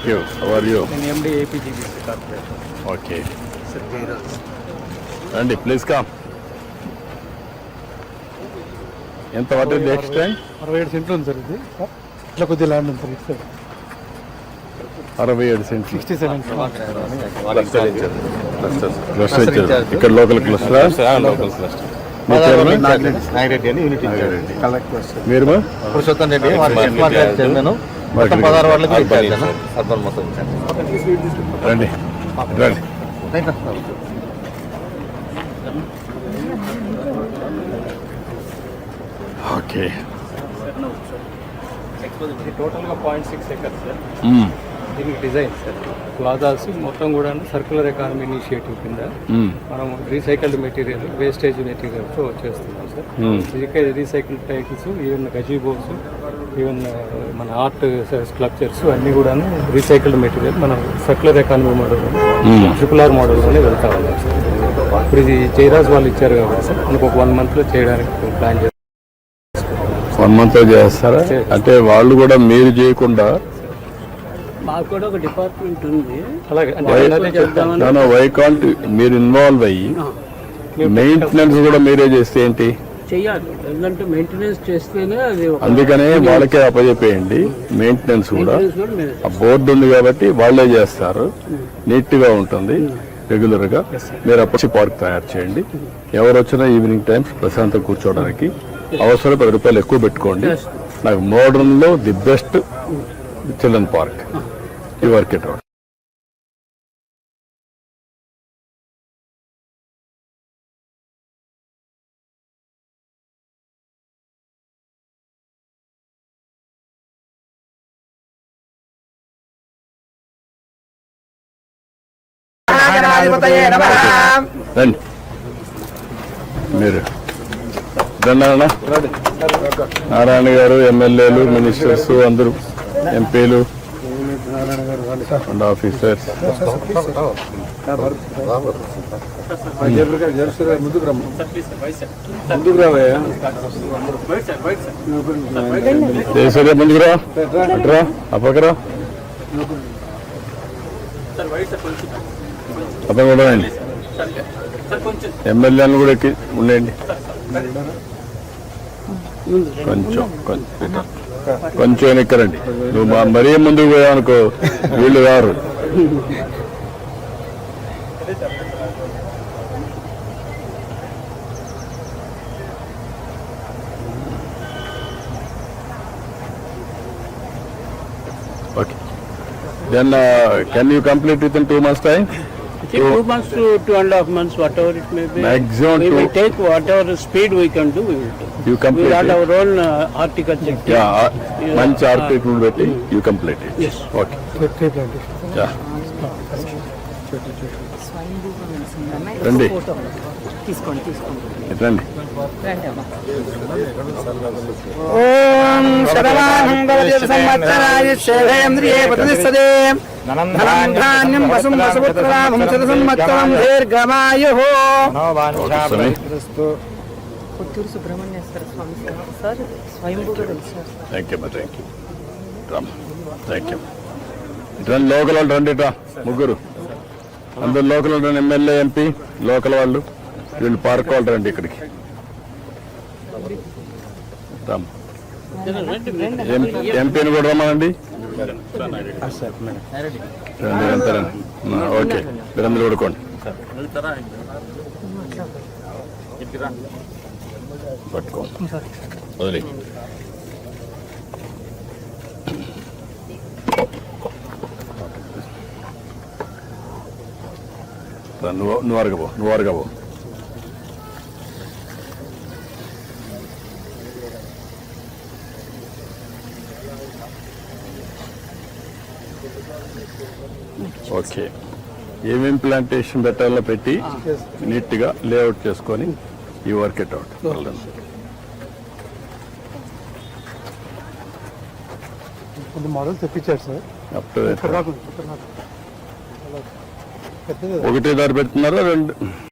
Thank you our you నేను MD APGBC corporation okay రండి please come ఎంత పడుతుంది నెక్స్ట్ టైం అరవై ఏడు సెంట్లు ఉంది సార్ ఇది. ఇట్లా కొద్దిగా ల్యాండ్ ఉంది సార్ అరవై ఏడు సెంట్లు. సిక్స్టీ సెవెన్ క్లస్టర్ ఇక్కడ లోకల్ క్లస్టర్ లోకల్ క్లస్టర్ మీరు? పురుషోత్తం రెడ్డి చైర్మన్ మొత్తం పదహారు వార్డులకు ఇచ్చారు అర్బన్ మొత్తం రండి. రండి. ఓకే. టోటల్గా పాయింట్ సిక్స్ ఎకర్స్ సార్. దీనికి డిజైన్ సార్ ప్లాజాస్ మొత్తం కూడా సర్కులర్ ఎకానమీ ఇనిషియేటివ్ కింద. మనం రీసైకిల్డ్ మెటీరియల్ వేస్టేజ్ మెటీరియల్తో చేస్తున్నాం sir recycled titles even gazebos even మన ఆర్ట్ స్ట్రక్చర్స్ అన్నీ కూడా రీసైకిల్డ్ మెటీరియల్ మనం circular economy model. Triple R మోడల్లోనే వెళ్తా ఉన్నాం సార్. ఇప్పుడు ఇది జైరాజ్ వాళ్ళు ఇచ్చారు కాబట్టి సార్ మనకు ఒక వన్ మంత్లో చేయడానికి ప్లాన్ చేస్తాం వన్ మంత్ చేస్తారా? అంటే వాళ్ళు కూడా మీరు చేయకుండా మాకు కూడా ఒక డిపార్ట్మెంట్ ఉంది. అలాగే వై కాంట్ మీరు ఇన్వాల్వ్ అయ్యి మెయింటెనెన్స్ కూడా మీరే చేస్తే ఏంటి? చెయ్యాలి ఎందుకంటే మెయింటెనెన్స్ చేస్తేనే అది అందుకనే వాళ్ళకే అప్పచెప్పేయండి మెయింటెనెన్స్ కూడా. బోర్డు ఉంది కాబట్టి వాళ్ళే చేస్తారు. నీట్గా ఉంటుంది. రెగ్యులర్గా మీరు అప్పటి పార్క్ తయారు చేయండి. ఎవరు వచ్చినా ఈవినింగ్ టైమ్స్ ప్రశాంతంగా కూర్చోవడానికి అవసరం పది రూపాయలు ఎక్కువ పెట్టుకోండి. నాకు మోడర్న్లో ది బెస్ట్ చిల్డ్రన్ పార్క్ ఈ వర్క్ రండి. మీరు. నారాయణ గారు ఎమ్మెల్యేలు మినిస్టర్స్ అందరూ ఎంపీలు అండ్ ఆఫీసర్స్. దేశరే ముందుకురా అట్రా అప్పకరా అతను కూడా రండి ఎమ్మెల్యేలు కూడా ఎక్కి ఉండండి. కొంచెం కొంచెం వెనక్కరండి నువ్వు మా మరీ ముందుకు పోయావనుకో వీళ్ళు గారు okay. Then can you complete within two months time two months to two and a half months, whatever it may be. Maximum We will two- take whatever speed we can do, we will do. You We complete had our own uh, horticulture team. Yeah మంచి article పెట్టి you complete it Yes. Okay yeah రండి. తీసుకోండి తీసుకోండి రండి. ఓం శతమానం భవతి సంవత్సరాయ శేవేంద్రియే ప్రతిష్టతే. ధనం ధాన్యం వసుం వసుపుత్రాభం శత సంవత్సరం దీర్ఘమాయు. స్వామి పుత్తూరు సుబ్రహ్మణ్యేశ్వర స్వామి సార్ సార్ స్వయంభూగా తెలుసు sir thank you thank you Ram thank you ఇటు రండి లోకల్ వాళ్ళు రండి ఇట్రా ముగ్గురు. అందరు లోకల్ వాళ్ళు ఎమ్మెల్యే ఎంపీ లోకల్ వాళ్ళు. వీళ్ళు పార్క్ వాళ్ళు రండి ఇక్కడికి ఎంపీని కూడా రమ్మనండి. ఓకే. మీరందరూ పడుకోండి పట్టుకోండి. వదిలే నువ్వు నువ్వు అరగబో నువ్వు అరగబో ఓకే. ఏమేం ప్లాంటేషన్ పెట్టాలో పెట్టి నీట్గా లేఅవుట్ చేసుకొని ఈ వర్క్ ఇట్ అవుట్. మోడల్ తెప్పించారు సార్. ఒకటే దారి పెడుతున్నారా రెండు?